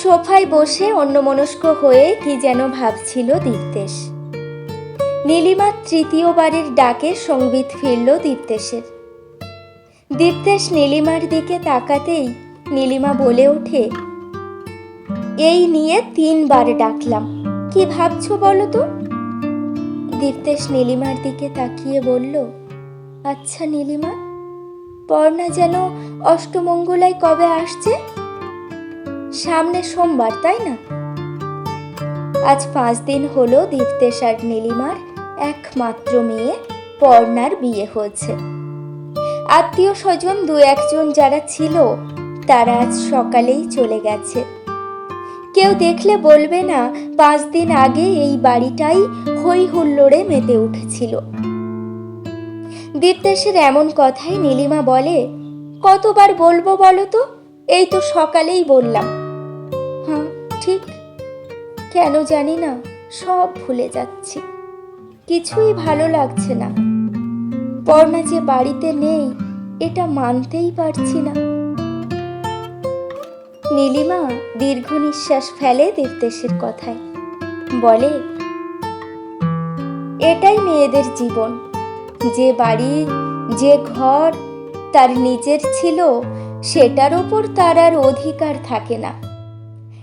সোফায় বসে অন্যমনস্ক হয়ে কি যেন ভাবছিল দীপ্তেশ। নীলিমার তৃতীয়বারের ডাকে সংগীত ফিরল দীপ্তেশের। দীপ্তেশ নীলিমার দিকে তাকাতেই নীলিমা বলে ওঠে, এই নিয়ে তিনবার ডাকলাম। কি ভাবছ বলো তো? দীপ্তেশ নীলিমার দিকে তাকিয়ে বলল আচ্ছা নীলিমা, পর্ণা যেন অষ্টমঙ্গলায় কবে আসছে? সামনে সোমবার, তাই না? আজ পাঁচ দিন হলো দীপ্তেশ আর নীলিমার একমাত্র মেয়ে পর্ণার বিয়ে হয়েছে। আত্মীয় স্বজন দু একজন যারা ছিল, তারা আজ সকালেই চলে গেছে। কেউ দেখলে বলবে না, পাঁচ দিন আগে এই বাড়িটাই হই হুল্লোড়ে মেতে উঠেছিল। দীপ্তেশের এমন কথাই নীলিমা বলে, কতবার বলব বলো তো? এই তো সকালেই বললাম। কেন জানি না, সব ভুলে যাচ্ছি। কিছুই ভালো লাগছে না। পর্ণা যে বাড়িতে নেই, এটা মানতেই পারছি না। নীলিমা দীর্ঘ নিঃশ্বাস ফেলে দীপ্তেশের কথায়। বলে, এটাই মেয়েদের জীবন। যে বাড়ি, যে ঘর, তার নিজের ছিল, সেটার ওপর তার আর অধিকার থাকে না।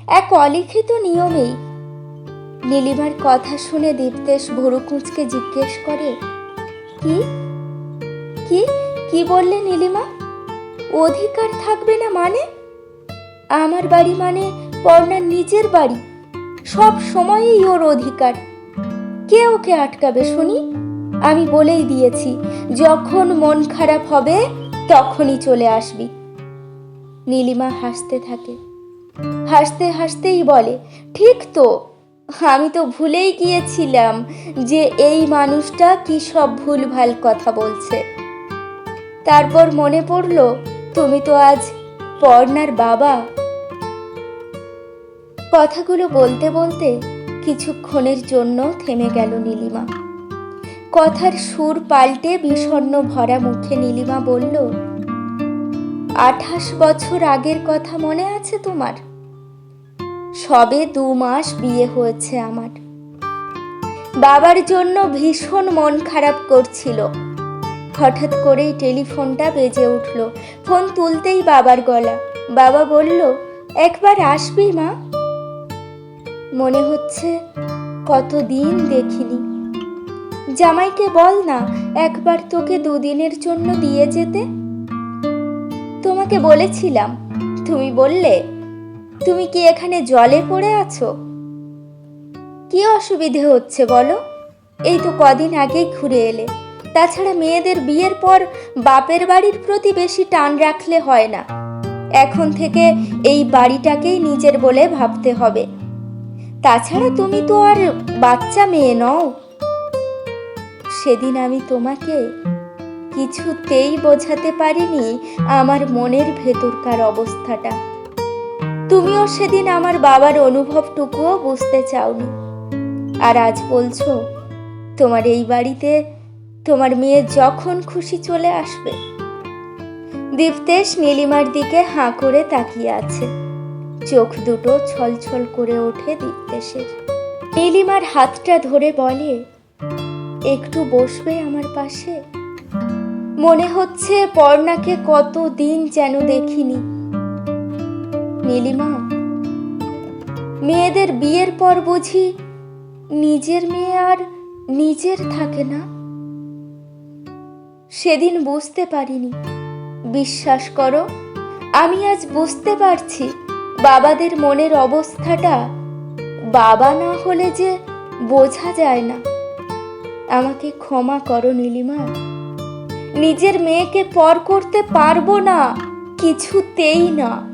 এক অলিখিত নিয়মেই নীলিমার কথা শুনে দীপ্তেশ ভরুকুঁচকে জিজ্ঞেস করে, কি? কি? কি বললে নীলিমা? অধিকার থাকবে না মানে? আমার বাড়ি মানে পর্ণার নিজের বাড়ি। সব সময়ই ওর অধিকার। কে ওকে আটকাবে শুনি? আমি বলেই দিয়েছি, যখন মন খারাপ হবে তখনই চলে আসবি। নীলিমা হাসতে থাকে। হাসতে হাসতেই বলে, ঠিক তো আমি তো ভুলেই গিয়েছিলাম যে এই মানুষটা কি সব ভুলভাল কথা বলছে। তারপর মনে পড়ল, তুমি তো আজ পর্ণার বাবা। কথাগুলো বলতে বলতে কিছুক্ষণের জন্য থেমে গেল নীলিমা। কথার সুর পাল্টে বিষণ্ণ ভরা মুখে নীলিমা বলল, আঠাশ বছর আগের কথা মনে আছে তোমার? সবে দু মাস বিয়ে হয়েছে আমার। বাবার জন্য ভীষণ মন খারাপ করছিল। হঠাৎ করেই টেলিফোনটা বেজে উঠল। ফোন তুলতেই বাবার গলা। বাবা বলল, একবার আসবি মা? মনে হচ্ছে কতদিন দেখিনি। জামাইকে বল না, একবার তোকে দুদিনের জন্য দিয়ে যেতে। তোমাকে বলেছিলাম, তুমি বললে তুমি কি এখানে জলে পড়ে আছো? কি অসুবিধে হচ্ছে বলো? এই তো কদিন আগেই ঘুরে এলে। তাছাড়া মেয়েদের বিয়ের পর বাপের বাড়ির প্রতি বেশি টান রাখলে হয় না। এখন থেকে এই বাড়িটাকেই নিজের বলে ভাবতে হবে। তাছাড়া তুমি তো আর বাচ্চা মেয়ে নও। সেদিন আমি তোমাকে কিছুতেই বোঝাতে পারিনি আমার মনের ভেতরকার অবস্থাটা। তুমিও সেদিন আমার বাবার অনুভবটুকুও বুঝতে চাওনি। আর আজ বলছো, তোমার এই বাড়িতে তোমার মেয়ে যখন খুশি চলে আসবে। দীপ্তেশ নীলিমার দিকে হাঁ করে তাকিয়ে আছে। চোখ দুটো ছলছল করে ওঠে দীপ্তেশের। নীলিমার হাতটা ধরে বলে, একটু বসবে আমার পাশে? মনে হচ্ছে পর্ণাকে কত দিন যেন দেখিনি। নীলিমা, মেয়েদের বিয়ের পর বুঝি নিজের মেয়ে আর নিজের থাকে না। সেদিন বুঝতে পারিনি। বিশ্বাস করো, আমি আজ বুঝতে পারছি বাবাদের মনের অবস্থাটা। বাবা না হলে যে বোঝা যায় না। আমাকে ক্ষমা করো নীলিমা, নিজের মেয়েকে পর করতে পারব না, কিছুতেই না।